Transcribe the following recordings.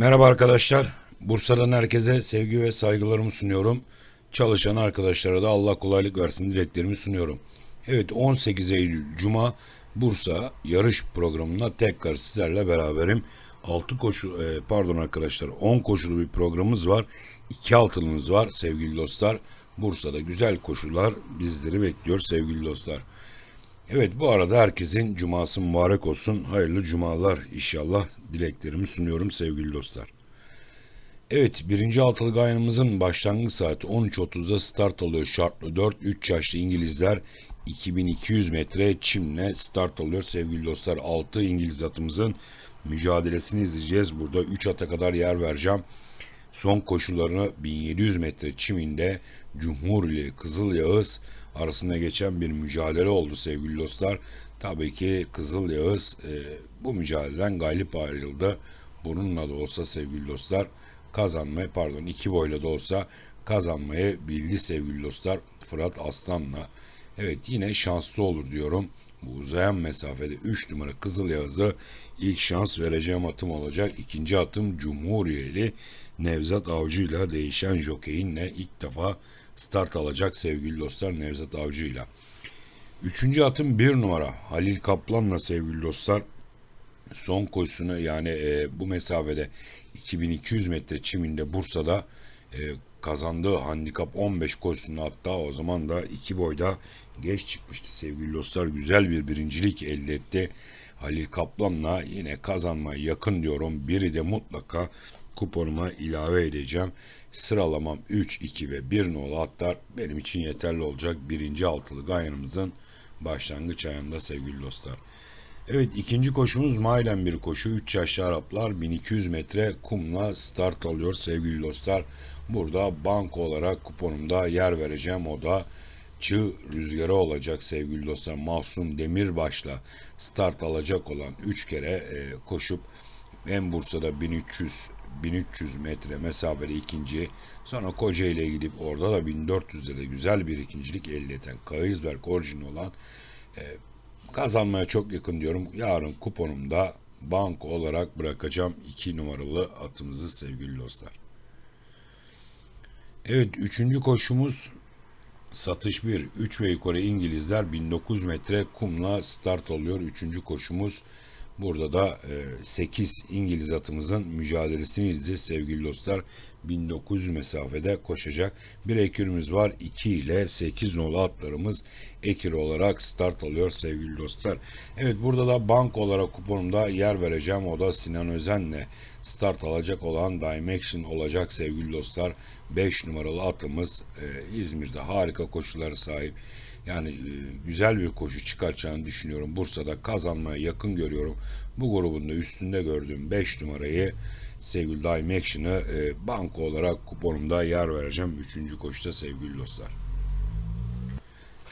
Merhaba arkadaşlar. Bursa'dan herkese sevgi ve saygılarımı sunuyorum. Çalışan arkadaşlara da Allah kolaylık versin dileklerimi sunuyorum. Evet 18 Eylül Cuma Bursa yarış programında tekrar sizlerle beraberim. 6 koşu e, pardon arkadaşlar 10 koşulu bir programımız var. 2 altılımız var sevgili dostlar. Bursa'da güzel koşular bizleri bekliyor sevgili dostlar. Evet bu arada herkesin cuması mübarek olsun. Hayırlı cumalar inşallah dileklerimi sunuyorum sevgili dostlar. Evet birinci altılı gayanımızın başlangıç saati 13.30'da start alıyor şartlı 4 3 yaşlı İngilizler 2200 metre çimle start alıyor sevgili dostlar. 6 İngiliz atımızın mücadelesini izleyeceğiz. Burada 3 ata kadar yer vereceğim. Son koşularını 1700 metre çiminde Cumhur ile Kızıl Yağız arasında geçen bir mücadele oldu sevgili dostlar. Tabii ki Kızıl Yağız e, bu mücadeleden galip ayrıldı. Bununla da olsa sevgili dostlar kazanmayı pardon iki boyla da olsa kazanmayı bildi sevgili dostlar Fırat Aslan'la. Evet yine şanslı olur diyorum. Bu uzayan mesafede 3 numara Kızıl Yağız'ı ilk şans vereceğim atım olacak. İkinci atım Cumhuriyeli Nevzat Avcı ile değişen jokeyinle ilk defa start alacak sevgili dostlar Nevzat Avcı ile. Üçüncü atım bir numara Halil Kaplan'la sevgili dostlar son koşusunu yani e, bu mesafede 2200 metre çiminde Bursa'da e, kazandığı handikap 15 koşusunu hatta o zaman da iki boyda geç çıkmıştı sevgili dostlar. Güzel bir birincilik elde etti. Halil Kaplan'la yine kazanmaya yakın diyorum. Biri de mutlaka kuponuma ilave edeceğim. Sıralamam 3, 2 ve 1 nolu atlar benim için yeterli olacak. Birinci altılı gayanımızın başlangıç ayında sevgili dostlar. Evet ikinci koşumuz Mailen bir koşu. 3 yaşlı Araplar 1200 metre kumla start alıyor sevgili dostlar. Burada banko olarak kuponumda yer vereceğim. O da Çığ rüzgarı olacak sevgili dostlar. Mahsum Demirbaş'la start alacak olan 3 kere e, koşup hem Bursa'da 1300 1300 metre mesafeli ikinci sonra Kocaeli'ye gidip orada da 1400'de de güzel bir ikincilik elde eden Kayızberk orijinli olan e, kazanmaya çok yakın diyorum. Yarın kuponumda banko olarak bırakacağım 2 numaralı atımızı sevgili dostlar. Evet üçüncü koşumuz satış 1. 3 ve yukarı İngilizler 1900 metre kumla start oluyor. Üçüncü koşumuz Burada da e, 8 İngiliz atımızın mücadelesini izleyeceğiz sevgili dostlar. 1900 mesafede koşacak. Bir ekürümüz var. 2 ile 8 nolu atlarımız ekür olarak start alıyor sevgili dostlar. Evet burada da bank olarak kuponumda yer vereceğim. O da Sinan Özen'le start alacak olan Dimension olacak sevgili dostlar. 5 numaralı atımız e, İzmir'de harika koşulları sahip. Yani e, güzel bir koşu çıkartacağını düşünüyorum. Bursa'da kazanmaya yakın görüyorum. Bu grubunda üstünde gördüğüm 5 numarayı sevgili Daim Action'ı e, banko olarak kuponumda yer vereceğim. Üçüncü koşuda sevgili dostlar.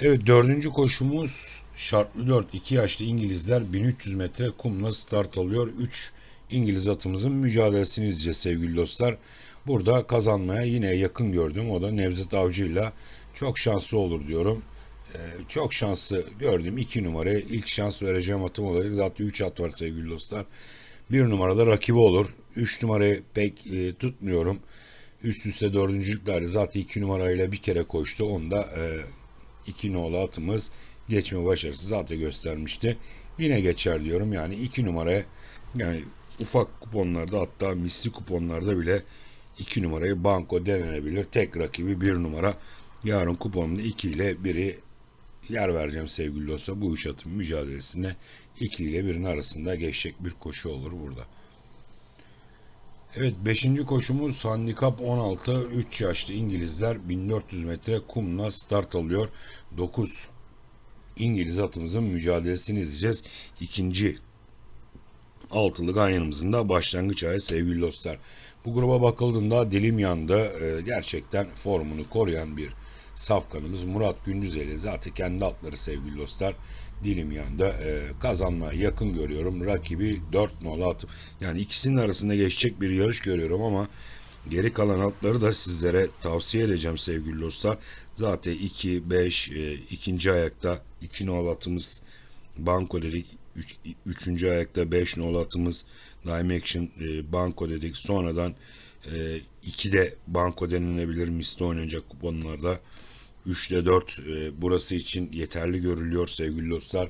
Evet dördüncü koşumuz şartlı 4 2 yaşlı İngilizler 1300 metre kumla start alıyor. 3 İngiliz atımızın mücadelesini izleyeceğiz sevgili dostlar. Burada kazanmaya yine yakın gördüm. O da Nevzat Avcı ile çok şanslı olur diyorum. Ee, çok şanslı gördüm. 2 numaraya ilk şans vereceğim atım olacak. Zaten 3 at var sevgili dostlar. 1 numarada rakibi olur. 3 numarayı pek e, tutmuyorum. Üst üste dördüncülüklerde zaten 2 numarayla bir kere koştu. Onda 2 e, nolu atımız geçme başarısı zaten göstermişti. Yine geçer diyorum. Yani 2 numaraya yani ufak kuponlarda hatta misli kuponlarda bile 2 numarayı banko denenebilir. Tek rakibi 1 numara. Yarın kuponumda 2 ile 1'i yer vereceğim sevgili dostlar. Bu üç atın mücadelesine 2 ile 1'in arasında geçecek bir koşu olur burada. Evet 5. koşumuz handikap 16 3 yaşlı İngilizler 1400 metre kumla start alıyor. 9 İngiliz atımızın mücadelesini izleyeceğiz. İkinci altılı ganyanımızın da başlangıç ayı sevgili dostlar. Bu gruba bakıldığında dilim yandı. Ee, gerçekten formunu koruyan bir safkanımız Murat Gündüzeli zaten kendi atları sevgili dostlar dilim yanında e, kazanmaya yakın görüyorum. Rakibi 4 nolu at. Yani ikisinin arasında geçecek bir yarış görüyorum ama geri kalan atları da sizlere tavsiye edeceğim sevgili dostlar. Zaten 2, 5, e, ikinci ayakta 2 nolu atımız banko dedik. üç, üçüncü ayakta 5 nolu atımız Dime Action e, banko dedik. Sonradan e, 2 de banko denilebilir misli oynanacak kuponlarda. 3 ile 4 e, burası için yeterli görülüyor sevgili dostlar.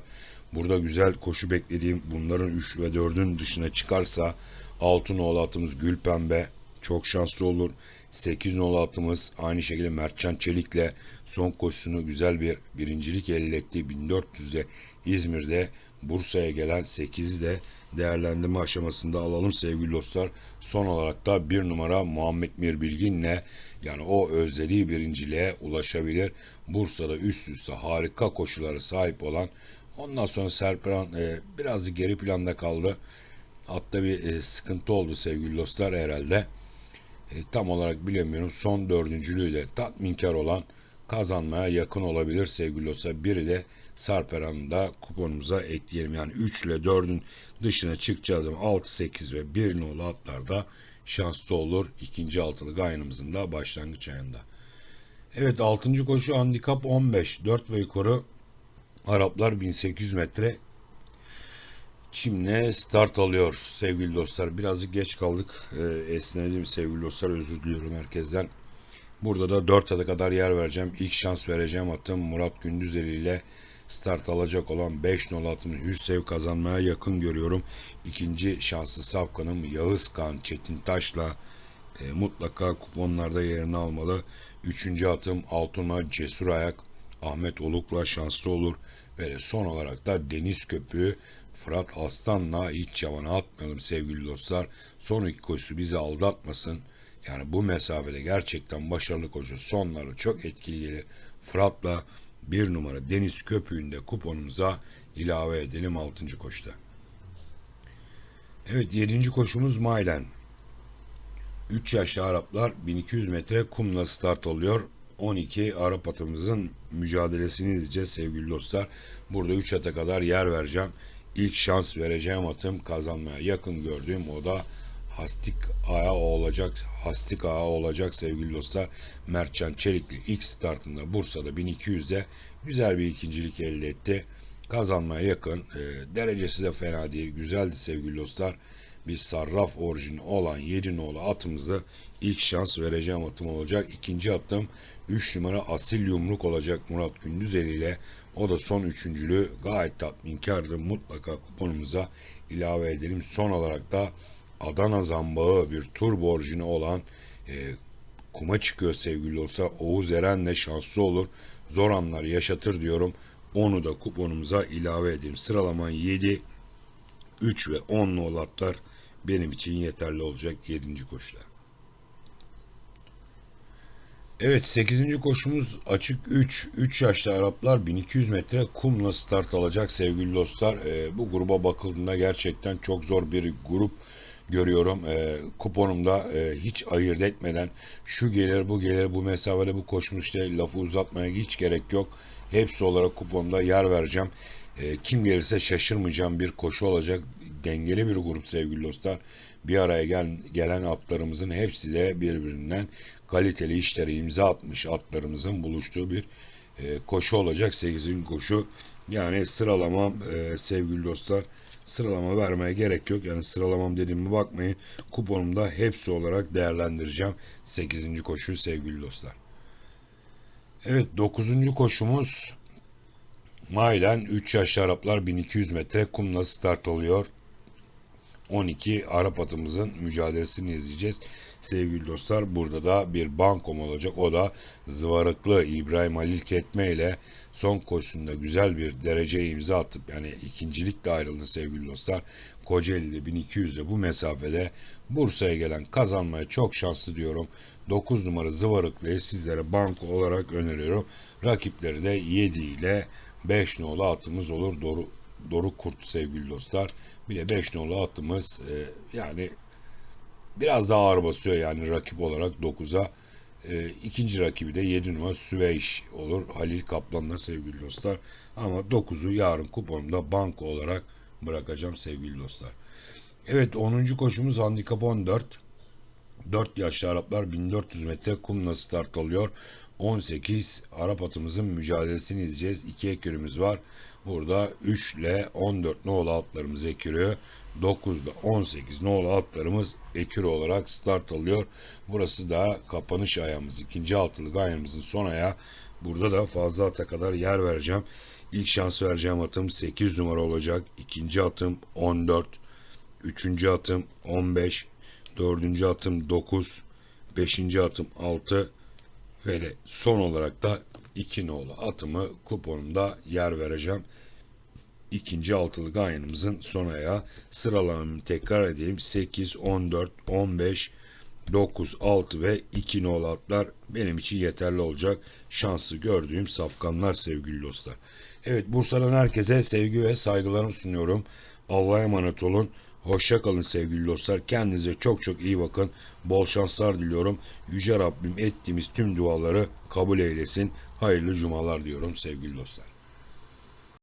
Burada güzel koşu beklediğim bunların 3 ve 4'ün dışına çıkarsa 6 nolu atımız Gül Pembe çok şanslı olur. 8 nolu atımız aynı şekilde Mertcan Çelik'le son koşusunu güzel bir birincilik elde etti. 1400'de İzmir'de Bursa'ya gelen 8'i de değerlendirme aşamasında alalım sevgili dostlar. Son olarak da bir numara Muhammed Mir Bilgin'le yani o özlediği birinciliğe ulaşabilir. Bursa'da üst üste harika koşulara sahip olan ondan sonra Serperan e, birazcık geri planda kaldı. Hatta bir e, sıkıntı oldu sevgili dostlar herhalde. E, tam olarak bilemiyorum. Son dördüncülüğü de tatminkar olan kazanmaya yakın olabilir sevgili dostlar. Biri de Sarperan'ı da kuponumuza ekleyelim. Yani 3 ile 4'ün dışına çıkacağız ama 6, 8 ve 1 nolu atlarda şanslı olur. İkinci altılık ayınımızın da başlangıç ayında. Evet 6. koşu handikap 15. 4 ve yukarı Araplar 1800 metre Çim'le start alıyor sevgili dostlar. Birazcık geç kaldık. Ee, esnedim sevgili dostlar. Özür diliyorum herkesten. Burada da 4 adı kadar yer vereceğim. İlk şans vereceğim atım Murat Gündüzeli ile start alacak olan 5 nol atımı Hüsev kazanmaya yakın görüyorum. İkinci şanslı safkanım Yağız Kan Çetin Taş'la e, mutlaka kuponlarda yerini almalı. Üçüncü atım Altınma Cesur Ayak Ahmet Oluk'la şanslı olur. Ve son olarak da Deniz Köpüğü Fırat Aslan'la hiç yamana atmayalım sevgili dostlar. Son iki koşusu bizi aldatmasın. Yani bu mesafede gerçekten başarılı koşu. Sonları çok etkili gelir. Fırat'la bir numara Deniz Köpüğü'nde kuponumuza ilave edelim 6. koşuda. Evet 7. koşumuz Maylen. 3 yaşlı Araplar 1200 metre kumla start oluyor. 12 Arap atımızın mücadelesini izleyeceğiz sevgili dostlar. Burada 3 ata kadar yer vereceğim. İlk şans vereceğim atım kazanmaya yakın gördüğüm o da Hastik Ağa olacak. Hastik Ağa olacak sevgili dostlar. Mertcan Çelikli ilk startında Bursa'da 1200'de güzel bir ikincilik elde etti. Kazanmaya yakın. E, derecesi de fena değil. Güzeldi sevgili dostlar. Bir sarraf orijini olan 7 nolu atımızda ilk şans vereceğim atım olacak. İkinci atım 3 numara Asil Yumruk olacak Murat Gündüzeli ile. O da son üçüncülüğü gayet tatminkardı. Mutlaka kuponumuza ilave edelim. Son olarak da Adana Zambağı bir tur borcunu olan e, kuma çıkıyor sevgili dostlar. Oğuz Eren'le şanslı olur. Zor anlar yaşatır diyorum. Onu da kuponumuza ilave edeyim. Sıralaman 7, 3 ve 10 olatlar benim için yeterli olacak 7. koşuda. Evet 8. koşumuz açık 3. 3 yaşlı Araplar 1200 metre kumla start alacak sevgili dostlar. E, bu gruba bakıldığında gerçekten çok zor bir grup görüyorum. E, kuponumda e, hiç ayırt etmeden şu gelir bu gelir bu mesafede bu koşmuş işte lafı uzatmaya hiç gerek yok. Hepsi olarak kuponda yer vereceğim. E, kim gelirse şaşırmayacağım bir koşu olacak. Dengeli bir grup sevgili dostlar. Bir araya gel, gelen atlarımızın hepsi de birbirinden kaliteli işlere imza atmış atlarımızın buluştuğu bir e, koşu olacak. 8. koşu. Yani sıralamam e, sevgili dostlar sıralama vermeye gerek yok. Yani sıralamam dediğime bakmayın. Kuponumda hepsi olarak değerlendireceğim. 8. koşu sevgili dostlar. Evet 9. koşumuz Maylen 3 yaşlı Araplar 1200 metre kumla start oluyor. 12 Arap atımızın mücadelesini izleyeceğiz. Sevgili dostlar burada da bir bankom olacak. O da zıvarıklı İbrahim Halil Ketme ile son koşusunda güzel bir derece imza atıp yani ikincilikle ayrıldı sevgili dostlar. Kocaeli'de 1200'de bu mesafede Bursa'ya gelen kazanmaya çok şanslı diyorum. 9 numara Zıvarıklı'yı sizlere banko olarak öneriyorum. Rakipleri de 7 ile 5 nolu atımız olur. Doru, Doruk Kurt sevgili dostlar. Bir de 5 nolu atımız e, yani biraz daha ağır basıyor yani rakip olarak 9'a. E, ikinci rakibi de 7 numara Süveyş olur. Halil Kaplan'la sevgili dostlar. Ama 9'u yarın kuponumda banko olarak bırakacağım sevgili dostlar. Evet 10. koşumuz handikap 14. 4 yaşlı Araplar 1400 metre kumla start alıyor. 18 Arap atımızın mücadelesini izleyeceğiz. İki ekürümüz var. Burada 3 ile 14 nolu atlarımız ekürü. 9 ile 18 nolu atlarımız ekürü olarak start alıyor. Burası da kapanış ayağımız. ikinci altılık ayağımızın son ayağı. Burada da fazla ata kadar yer vereceğim. İlk şans vereceğim atım 8 numara olacak. İkinci atım 14. Üçüncü atım 15. Dördüncü atım 9. Beşinci atım 6. Ve son olarak da 2 nolu atımı kuponumda yer vereceğim. İkinci altılık ayınımızın son ayağı. Sıralamamı tekrar edeyim. 8, 14, 15, 9, 6 ve 2 nolu atlar benim için yeterli olacak. Şanslı gördüğüm safkanlar sevgili dostlar. Evet Bursa'dan herkese sevgi ve saygılarımı sunuyorum. Allah'a emanet olun. Hoşça kalın sevgili dostlar. Kendinize çok çok iyi bakın. Bol şanslar diliyorum. Yüce Rabbim ettiğimiz tüm duaları kabul eylesin. Hayırlı cumalar diyorum sevgili dostlar.